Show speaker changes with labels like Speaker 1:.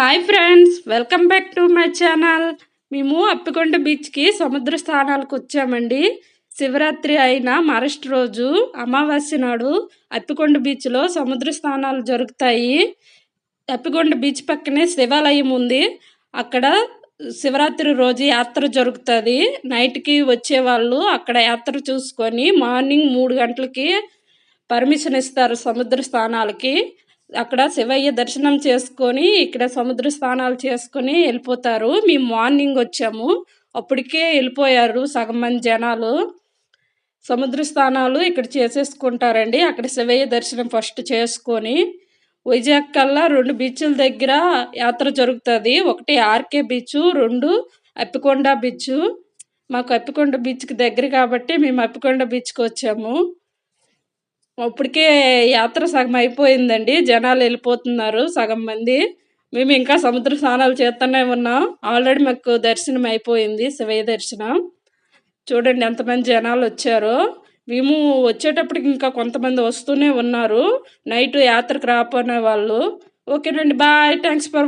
Speaker 1: Hi friends welcome back to my channel మేము అప్పికొండ బీచ్కి సముద్ర స్థానాలకు వచ్చామండి. శివరాత్రి అయిన మరస్ట్ రోజు అమావాస్య నాడు అప్పికొండ బీచ్లో సముద్ర స్థానాలు జరుగుతాయి. అప్పికొండ బీచ్ పక్కనే శివాలయం ఉంది. అక్కడ శివరాత్రి రోజు యాత్ర జరుగుతుంది. నైట్కి వచ్చేవాళ్ళు అక్కడ యాత్ర చూసుకొని మార్నింగ్ మూడు గంటలకి పర్మిషన్ ఇస్తారు సముద్ర స్థానాలకి. అక్కడ శివయ్య దర్శనం చేసుకొని ఇక్కడ సముద్ర స్నానాలు చేసుకొని వెళ్ళిపోతారు. మేము మార్నింగ్ వచ్చాము. అప్పటికే వెళ్ళిపోయారు సగం మంది జనాలు. సముద్ర స్నానాలు ఇక్కడ చేసేసుకుంటారండి. అక్కడ శివయ్య దర్శనం ఫస్ట్ చేసుకొని వైజాగ్ కల్లా రెండు బీచ్ల దగ్గర యాత్ర జరుగుతుంది. ఒకటి ఆర్కే బీచ్ రెండు అప్పికొండ బీచ్. మాకు అప్పికొండ బీచ్కి దగ్గర కాబట్టి మేము అప్పికొండ బీచ్కి వచ్చాము. ఇప్పటికే యాత్ర సగం అయిపోయిందండి. జనాలు వెళ్ళిపోతున్నారు సగం మంది. మేము ఇంకా సముద్ర స్నానాలు చేస్తూనే ఉన్నాం. ఆల్రెడీ మాకు దర్శనం అయిపోయింది శివయ్య దర్శనం. చూడండి ఎంతమంది జనాలు వచ్చారో. మేము వచ్చేటప్పటికి ఇంకా కొంతమంది వస్తూనే ఉన్నారు. నైట్ యాత్రకు రాపోనే వాళ్ళు. ఓకేనండి బాయ్. Thanks for